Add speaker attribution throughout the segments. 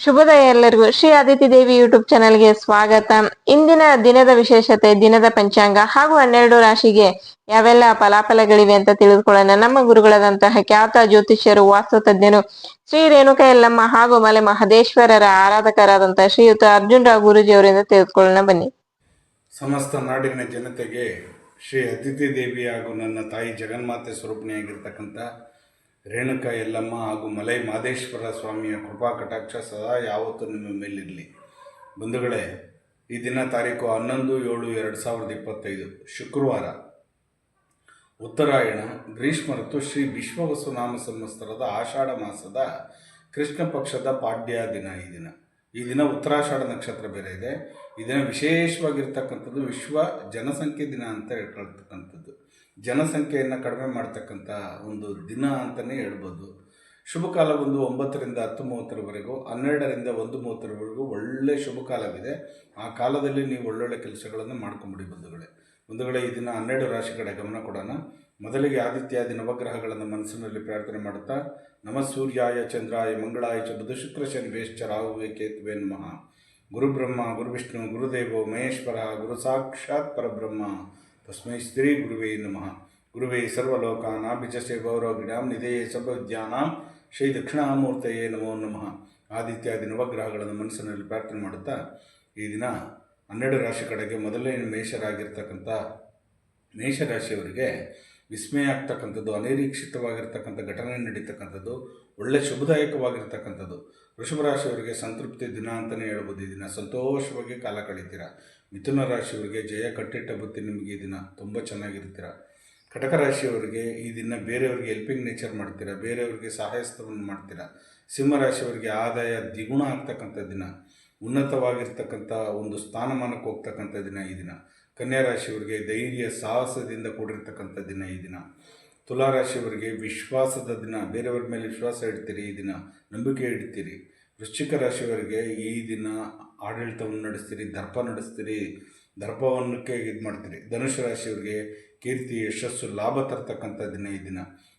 Speaker 1: ಶುಭೋದಯ ಎಲ್ಲರಿಗೂ ಶ್ರೀ ಆದಿತಿ ದೇವಿ ಯೂಟ್ಯೂಬ್ ಚಾನೆಲ್ಗೆ ಸ್ವಾಗತ. ಇಂದಿನ ದಿನದ ವಿಶೇಷತೆ, ದಿನದ ಪಂಚಾಂಗ ಹಾಗೂ ಹನ್ನೆರಡು ರಾಶಿಗೆ ಯಾವೆಲ್ಲ ಫಲಾಫಲಗಳಿವೆ ಅಂತ ತಿಳಿದುಕೊಳ್ಳೋಣ. ನಮ್ಮ ಗುರುಗಳಾದಂತಹ ಖ್ಯಾತ ಜ್ಯೋತಿಷ್ಯರು, ವಾಸ್ತು ತಜ್ಞರು, ಶ್ರೀ ರೇಣುಕ ಎಲ್ಲಮ್ಮ ಹಾಗೂ ಮಲೆ ಮಹದೇಶ್ವರರ ಆರಾಧಕರಾದಂತಹ ಶ್ರೀಯುತ ಅರ್ಜುನ್ ರಾವ್ ಗುರೂಜಿ ಅವರಿಂದ ತಿಳಿದುಕೊಳ್ಳೋಣ. ಬನ್ನಿ.
Speaker 2: ಸಮಸ್ತ ನಾಡಿನ ಜನತೆಗೆ ಶ್ರೀ ಅತಿಥಿ ದೇವಿ ಹಾಗೂ ನನ್ನ ತಾಯಿ ಜಗನ್ಮಾತೆ ಸ್ವರೂಪಿಣಿಯಾಗಿರ್ತಕ್ಕಂಥ ರೇಣುಕಾ ಯಲ್ಲಮ್ಮ ಹಾಗೂ ಮಲೈ ಮಾದೇಶ್ವರ ಸ್ವಾಮಿಯ ಕೃಪಾ ಕಟಾಕ್ಷ ಸದಾ ಯಾವತ್ತೂ ನಿಮ್ಮ ಮೇಲಿರಲಿ. ಬಂಧುಗಳೇ, ಈ ದಿನ ತಾರೀಕು ಹನ್ನೊಂದು ಏಳು ಎರಡು ಸಾವಿರದ ಇಪ್ಪತ್ತೈದು, ಶುಕ್ರವಾರ. ಉತ್ತರಾಯಣ, ಗ್ರೀಷ್ಮ ಋತು, ಶ್ರೀ ವಿಶ್ವವಸುನಾಮ ಸಂವತ್ಸರದ ಆಷಾಢ ಮಾಸದ ಕೃಷ್ಣ ಪಕ್ಷದ ಪಾಡ್ಯ ದಿನ ಈ ದಿನ. ಈ ದಿನ ಉತ್ತರಾಷಾಢ ನಕ್ಷತ್ರ ಬೇರೆ ಇದೆ. ಈ ದಿನ ವಿಶೇಷವಾಗಿರ್ತಕ್ಕಂಥದ್ದು ವಿಶ್ವ ಜನಸಂಖ್ಯೆ ದಿನ ಅಂತ ಹೇಳ್ಕೊಳ್ತಕ್ಕಂಥದ್ದು ಜನಸಂಖ್ಯೆಯನ್ನು ಕಡಿಮೆ ಮಾಡ್ತಕ್ಕಂಥ ಒಂದು ದಿನ ಅಂತಲೇ ಹೇಳ್ಬೋದು. ಶುಭ ಕಾಲ ಒಂದು ಒಂಬತ್ತರಿಂದ ಹತ್ತು ಮೂವತ್ತರವರೆಗೂ, ಹನ್ನೆರಡರಿಂದ ಒಂದು ಮೂವತ್ತರವರೆಗೂ ಒಳ್ಳೆ ಶುಭ ಕಾಲವಿದೆ. ಆ ಕಾಲದಲ್ಲಿ ನೀವು ಒಳ್ಳೊಳ್ಳೆ ಕೆಲಸಗಳನ್ನು ಮಾಡ್ಕೊಂಬಿಡಿ ಬಂಧುಗಳೇ. ಬಂಧುಗಳೇ, ಈ ದಿನ ಹನ್ನೆರಡು ರಾಶಿ ಕಡೆ ಗಮನ ಕೊಡೋಣ. ಮೊದಲಿಗೆ ಆದಿತ್ಯಾದಿ ನವಗ್ರಹಗಳನ್ನು ಮನಸ್ಸಿನಲ್ಲಿ ಪ್ರಾರ್ಥನೆ ಮಾಡುತ್ತಾ, ನಮ ಸೂರ್ಯಾಯ, ಚಂದ್ರಾಯ, ಮಂಗಳಾಯ ಚ ಬುಧ, ಶುಕ್ರ ಶನಿವೇಶ್ಚ ರಾಹುವೆ ಕೇತುವೆ ನಮಃ. ಗುರುಬ್ರಹ್ಮ ಗುರುವಿಷ್ಣು ಗುರುದೇವೋ, ಮಹೇಶ್ವರ, ಗುರು ಸಾಕ್ಷಾತ್ ಪರಬ್ರಹ್ಮ. ತಸ್ಮೈ ಸ್ತ್ರೀ ಗುರುವೇ ನಮಃ ಗುರುವೇ ಸರ್ವಲೋಕಾನಾಭಿಜಸೆ ಗೌರವ ಗಿಡಾಂ ನಿಧೇಯ ಸರ್ವವಿದ್ಯಾನಾಂ ಶ್ರೀ ದಕ್ಷಿಣಾಮೂರ್ತಯೇ ನಮೋ ನಮಃ ಆದಿತ್ಯಾದಿ ನವಗ್ರಹಗಳನ್ನು ಮನಸ್ಸಿನಲ್ಲಿ ಪ್ರಾರ್ಥನೆ ಮಾಡುತ್ತಾ ಈ ದಿನ ಹನ್ನೆರಡು ರಾಶಿ ಕಡೆಗೆ ಮೊದಲನೇ ಮೇಷರಾಗಿರ್ತಕ್ಕಂಥ ಮೇಷರಾಶಿಯವರಿಗೆ ವಿಸ್ಮಯ ಆಗ್ತಕ್ಕಂಥದ್ದು ಅನಿರೀಕ್ಷಿತವಾಗಿರ್ತಕ್ಕಂಥ ಘಟನೆ ನಡೀತಕ್ಕಂಥದ್ದು, ಒಳ್ಳೆ ಶುಭದಾಯಕವಾಗಿರ್ತಕ್ಕಂಥದ್ದು. ವೃಷಭ ರಾಶಿಯವರಿಗೆ ಸಂತೃಪ್ತಿ ದಿನ ಅಂತಲೇ ಹೇಳ್ಬೋದು ಈ ದಿನ. ಸಂತೋಷವಾಗಿ ಕಾಲ ಕಳೀತೀರ. ಮಿಥುನ ರಾಶಿಯವರಿಗೆ ಜಯ ಕಟ್ಟಿಟ್ಟ ಬುತ್ತಿ ನಿಮಗೆ ಈ ದಿನ ತುಂಬ ಚೆನ್ನಾಗಿರ್ತೀರ ಕಟಕ ರಾಶಿಯವರಿಗೆ ಈ ದಿನ ಬೇರೆಯವರಿಗೆ ಹೆಲ್ಪಿಂಗ್ ನೇಚರ್ ಮಾಡ್ತೀರಾ, ಬೇರೆಯವರಿಗೆ ಸಹಾಯಸ್ತವನ್ನು ಮಾಡ್ತೀರಾ. ಸಿಂಹರಾಶಿಯವರಿಗೆ ಆದಾಯ ದ್ವಿಗುಣ ಆಗ್ತಕ್ಕಂಥ ದಿನ. ಉನ್ನತವಾಗಿರ್ತಕ್ಕಂಥ ಒಂದು ಸ್ಥಾನಮಾನಕ್ಕೆ ಹೋಗ್ತಕ್ಕಂಥ ದಿನ ಈ ದಿನ. ಕನ್ಯಾ ರಾಶಿಯವರಿಗೆ ಧೈರ್ಯ, ಸಾಹಸದಿಂದ ಕೂಡಿರ್ತಕ್ಕಂಥ ದಿನ ಈ ದಿನ. ತುಲಾ ರಾಶಿಯವರಿಗೆ ವಿಶ್ವಾಸದ ದಿನ. ಬೇರೆಯವ್ರ ಮೇಲೆ ವಿಶ್ವಾಸ ಇಡ್ತೀರಿ ಈ ದಿನ. ನಂಬಿಕೆ ಇಡ್ತೀರಿ. ವೃಶ್ಚಿಕ ರಾಶಿಯವರಿಗೆ ಈ ದಿನ ಆಡಳಿತವನ್ನು ನಡೆಸ್ತೀರಿ, ದರ್ಪ ನಡೆಸ್ತೀರಿ. ದರ್ಪವನ್ನಕ್ಕೆ ಇದು ಮಾಡ್ತೀರಿ. ಧನುಷು ರಾಶಿಯವರಿಗೆ ಕೀರ್ತಿ, ಯಶಸ್ಸು, ಲಾಭ ತರ್ತಕ್ಕಂಥ ದಿನ ಈ ದಿನ.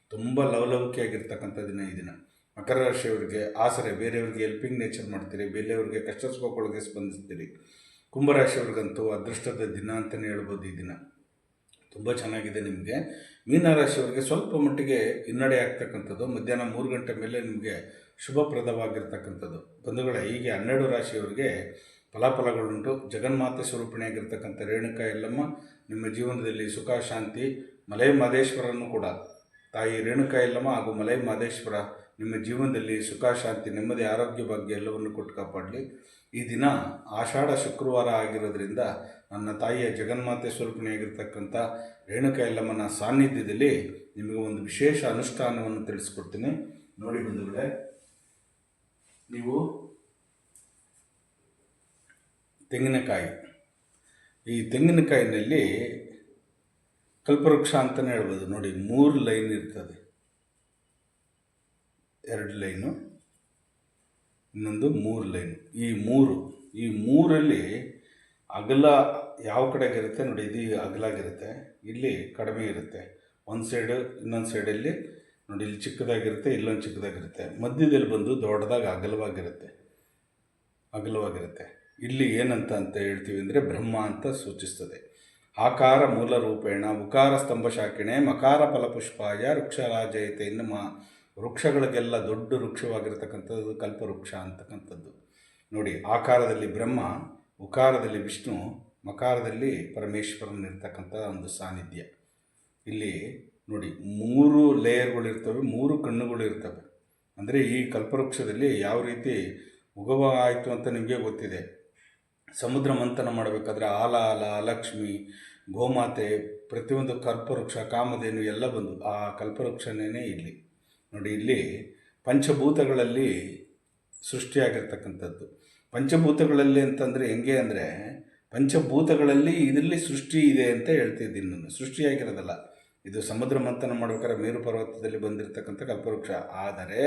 Speaker 2: ತುಂಬ ಲವಲವಿಕೆಯಾಗಿರ್ತಕ್ಕಂಥ ದಿನ ಈ ದಿನ. ಮಕರ ರಾಶಿಯವರಿಗೆ ಆಸರೆ, ಬೇರೆಯವರಿಗೆ ಹೆಲ್ಪಿಂಗ್ ನೇಚರ್ ಮಾಡ್ತೀರಿ, ಬೇರೆಯವರಿಗೆ ಕಷ್ಟ ಸುಖಗಳಿಗೆ ಸ್ಪಂದಿಸ್ತೀರಿ ಕುಂಭರಾಶಿಯವ್ರಿಗಂತೂ ಅದೃಷ್ಟದ ದಿನ ಅಂತಲೇ ಹೇಳ್ಬೋದು ಈ ದಿನ. ತುಂಬ ಚೆನ್ನಾಗಿದೆ ನಿಮಗೆ. ಮೀನರಾಶಿಯವರಿಗೆ ಸ್ವಲ್ಪ ಮಟ್ಟಿಗೆ ಹಿನ್ನಡೆ ಆಗ್ತಕ್ಕಂಥದ್ದು, ಮಧ್ಯಾಹ್ನ ಮೂರು ಗಂಟೆ ಮೇಲೆ ನಿಮಗೆ ಶುಭಪ್ರದವಾಗಿರ್ತಕ್ಕಂಥದ್ದು. ಬಂಧುಗಳೇ, ಹೀಗೆ ಹನ್ನೆರಡು ರಾಶಿಯವರಿಗೆ ಫಲಾಫಲಗಳುಂಟು. ಜಗನ್ಮಾತೆ ಸ್ವರೂಪಿಣಿಯಾಗಿರ್ತಕ್ಕಂಥ ರೇಣುಕಾ ಎಲ್ಲಮ್ಮ ನಿಮ್ಮ ಜೀವನದಲ್ಲಿ ಸುಖ, ಶಾಂತಿ ಮಲೈ ಮಹದೇಶ್ವರನ್ನು ಕೂಡ ತಾಯಿ ರೇಣುಕಾ ಎಲ್ಲಮ್ಮ ಹಾಗೂ ಮಲೈ ಮಹದೇಶ್ವರ ನಿಮ್ಮ ಜೀವನದಲ್ಲಿ ಸುಖ, ಶಾಂತಿ, ನೆಮ್ಮದಿ, ಆರೋಗ್ಯ ಬಗ್ಗೆ ಎಲ್ಲವನ್ನು ಕೊಟ್ಟು ಕಾಪಾಡಲಿ. ಈ ದಿನ ಆಷಾಢ ಶುಕ್ರವಾರ ಆಗಿರೋದ್ರಿಂದ ನನ್ನ ತಾಯಿಯ ಜಗನ್ಮಾತೆ ಸ್ವರೂಪಣೆಯಾಗಿರ್ತಕ್ಕಂಥ ರೇಣುಕಾ ಯಲ್ಲಮ್ಮನ ಸಾನ್ನಿಧ್ಯದಲ್ಲಿ ನಿಮಗೆ ಒಂದು ವಿಶೇಷ ಅನುಷ್ಠಾನವನ್ನು ತಿಳಿಸ್ಕೊಡ್ತೀನಿ. ನೋಡಿ ಬಂಧುಗಳೇ, ನೀವು ತೆಂಗಿನಕಾಯಿ. ಈ ತೆಂಗಿನಕಾಯಿನಲ್ಲಿ ಕಲ್ಪವೃಕ್ಷ ಅಂತಲೇ ಹೇಳ್ಬೋದು. ನೋಡಿ, ಮೂರು ಲೈನ್ ಇರ್ತದೆ. ಎರಡು ಲೈನು, ಇನ್ನೊಂದು ಮೂರು ಲೈನ್. ಈ ಮೂರು, ಈ ಮೂರಲ್ಲಿ ಅಗಲ ಯಾವ ಕಡೆಗಿರುತ್ತೆ ನೋಡಿ, ಇದು ಅಗಲಾಗಿರುತ್ತೆ, ಇಲ್ಲಿ ಕಡಿಮೆ ಇರುತ್ತೆ. ಒಂದು ಸೈಡು ಇನ್ನೊಂದು ಸೈಡಲ್ಲಿ ನೋಡಿ, ಇಲ್ಲಿ ಚಿಕ್ಕದಾಗಿರುತ್ತೆ, ಇಲ್ಲೊಂದು ಚಿಕ್ಕದಾಗಿರುತ್ತೆ. ಮಧ್ಯದಲ್ಲಿ ಬಂದು ದೊಡ್ಡದಾಗಿ ಅಗಲವಾಗಿರುತ್ತೆ ಅಗಲವಾಗಿರುತ್ತೆ. ಇಲ್ಲಿ ಏನಂತ ಅಂತ ಹೇಳ್ತೀವಿ ಅಂದರೆ ಬ್ರಹ್ಮ ಅಂತ ಸೂಚಿಸ್ತದೆ. ಆಕಾರ ಮೂಲ ರೂಪೇಣ, ಉಕಾರ ಸ್ತಂಭ ಶಾಖಿಣೆ, ಮಕಾರ ಫಲಪುಷ್ಪಾಯ, ವೃಕ್ಷರಾಜಯತೆ ಇನ್ನು ಮ ವೃಕ್ಷಗಳಿಗೆಲ್ಲ ದೊಡ್ಡ ವೃಕ್ಷವಾಗಿರತಕ್ಕಂಥದ್ದು ಕಲ್ಪವೃಕ್ಷ ಅಂತಕ್ಕಂಥದ್ದು. ನೋಡಿ, ಆಕಾರದಲ್ಲಿ ಬ್ರಹ್ಮ, ಉಕಾರದಲ್ಲಿ ವಿಷ್ಣು, ಮಕಾರದಲ್ಲಿ ಪರಮೇಶ್ವರನ ಇರ್ತಕ್ಕಂಥ ಒಂದು ಸಾನ್ನಿಧ್ಯ. ಇಲ್ಲಿ ನೋಡಿ, ಮೂರು ಲೇಯರ್ಗಳಿರ್ತವೆ, ಮೂರು ಕಣ್ಣುಗಳು ಇರ್ತವೆ ಅಂದರೆ ಈ ಕಲ್ಪವೃಕ್ಷದಲ್ಲಿ ಯಾವ ರೀತಿ ಉಗಮ ಆಯಿತು ಅಂತ ನಿಮಗೆ ಗೊತ್ತಿದೆ. ಸಮುದ್ರ ಮಂಥನ ಮಾಡಬೇಕಾದ್ರೆ ಆಲ ಆಲ, ಲಕ್ಷ್ಮಿ, ಗೋಮಾತೆ, ಪ್ರತಿಯೊಂದು ಕಲ್ಪವೃಕ್ಷ, ಕಾಮಧೇನು ಎಲ್ಲ ಬಂದು ಆ ಕಲ್ಪವೃಕ್ಷನೇ ಇಲ್ಲಿ. ನೋಡಿ, ಇಲ್ಲಿ ಪಂಚಭೂತಗಳಲ್ಲಿ ಸೃಷ್ಟಿಯಾಗಿರ್ತಕ್ಕಂಥದ್ದು. ಪಂಚಭೂತಗಳಲ್ಲಿ ಅಂತಂದರೆ ಹೆಂಗೆ ಅಂದರೆ, ಪಂಚಭೂತಗಳಲ್ಲಿ ಇದರಲ್ಲಿ ಸೃಷ್ಟಿ ಇದೆ ಅಂತ ಹೇಳ್ತಿದ್ದೀನಿ ನಾನು. ಸೃಷ್ಟಿಯಾಗಿರೋದಲ್ಲ. ಇದು ಸಮುದ್ರ ಮಂಥನ ಮಾಡ್ಬೇಕಾದ್ರೆ ಮೇರು ಪರ್ವತದಲ್ಲಿ ಬಂದಿರತಕ್ಕಂಥ ಕಲ್ಪವೃಕ್ಷ. ಆದರೆ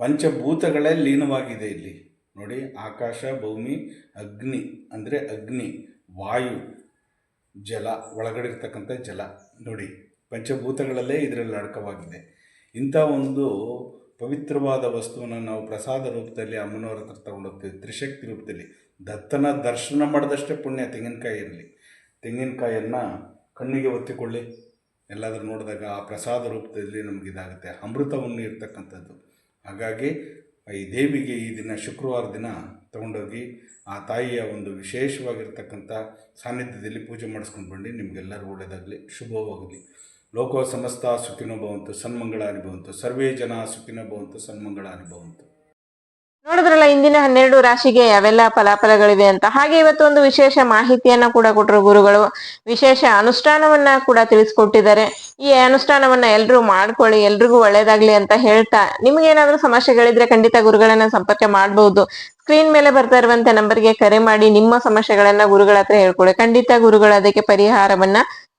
Speaker 2: ಪಂಚಭೂತಗಳೇ ಲೀನವಾಗಿದೆ ಇಲ್ಲಿ. ನೋಡಿ, ಆಕಾಶ, ಭೂಮಿ, ಅಗ್ನಿ. ಅಂದರೆ ಅಗ್ನಿ, ವಾಯು, ಜಲ, ಒಳಗಡೆ ಇರ್ತಕ್ಕಂಥ ಜಲ. ನೋಡಿ, ಪಂಚಭೂತಗಳಲ್ಲೇ ಇದರಲ್ಲಿ ಅಡಕವಾಗಿದೆ. ಇಂಥ ಒಂದು ಪವಿತ್ರವಾದ ವಸ್ತುವನ್ನು ನಾವು ಪ್ರಸಾದ ರೂಪದಲ್ಲಿ ಅಮ್ಮನವರ ಹತ್ರ ತಗೊಂಡೋಗ್ತೀವಿ ತ್ರಿಶಕ್ತಿ ರೂಪದಲ್ಲಿ. ದತ್ತನ ದರ್ಶನ ಮಾಡಿದಷ್ಟೇ ಪುಣ್ಯ ತೆಂಗಿನಕಾಯಿಯಲ್ಲಿ ಇರಲಿ. ತೆಂಗಿನಕಾಯನ್ನು ಕಣ್ಣಿಗೆ ಒತ್ತಿಕೊಳ್ಳಿ. ಎಲ್ಲಾದರೂ ನೋಡಿದಾಗ ಆ ಪ್ರಸಾದ ರೂಪದಲ್ಲಿ ನಮಗೆ ಇದಾಗುತ್ತೆ. ಅಮೃತವನ್ನು ಇರ್ತಕ್ಕಂಥದ್ದು ಹಾಗಾಗಿ ಈ ದೇವಿಗೆ ಈ ದಿನ ಶುಕ್ರವಾರ ದಿನ ತಗೊಂಡೋಗಿ ಆ ತಾಯಿಯ ಒಂದು ವಿಶೇಷವಾಗಿರ್ತಕ್ಕಂಥ ಸಾನ್ನಿಧ್ಯದಲ್ಲಿ ಪೂಜೆ ಮಾಡಿಸ್ಕೊಂಡು ಬನ್ನಿ. ನಿಮಗೆಲ್ಲರೂ ಒಳ್ಳೆಯದಾಗಲಿ ಶುಭವಾಗಲಿ. ಲೋಕೋ ಸಮಸ್ತ ಸುಖಿನೋ ಭವಂತು, ಸನ್ಮಂಗಳಾನಿ ಭವಂತು, ಸರ್ವೇ ಜನ ಸುಖಿನೋ ಭವಂತು, ಸನ್ಮಂಗಳಾನಿ ಭವಂತು.
Speaker 1: ನೋಡಿದ್ರಲ್ಲ, ಇಂದಿನ ಹನ್ನೆರಡು ರಾಶಿಗೆ ಯಾವೆಲ್ಲ ಫಲಾಫಲಗಳಿವೆ ಅಂತ? ಹಾಗೆ ಇವತ್ತು ಒಂದು ವಿಶೇಷ ಮಾಹಿತಿಯನ್ನ ಕೂಡ ಕೊಟ್ಟರು ಗುರುಗಳು. ವಿಶೇಷ ಅನುಷ್ಠಾನವನ್ನ ಕೂಡ ತಿಳಿಸ್ಕೊಟ್ಟಿದ್ದಾರೆ. ಈ ಅನುಷ್ಠಾನವನ್ನ ಎಲ್ರೂ ಮಾಡ್ಕೊಳ್ಳಿ, ಎಲ್ರಿಗೂ ಒಳ್ಳೇದಾಗ್ಲಿ ಅಂತ ಹೇಳ್ತಾ ನಿಮ್ಗೆ ಏನಾದ್ರೂ ಸಮಸ್ಯೆಗಳಿದ್ರೆ ಖಂಡಿತ ಗುರುಗಳನ್ನ ಸಂಪರ್ಕ ಮಾಡಬಹುದು ಸ್ಕ್ರೀನ್ ಮೇಲೆ ಬರ್ತಾ ಇರುವಂತ ನಂಬರ್ಗೆ ಕರೆ ಮಾಡಿ ನಿಮ್ಮ ಸಮಸ್ಯೆಗಳನ್ನ ಗುರುಗಳ ಹತ್ರ ಹೇಳ್ಕೊಳ್ಳಿ. ಖಂಡಿತ ಗುರುಗಳು ಅದಕ್ಕೆ ಪರಿಹಾರವನ್ನ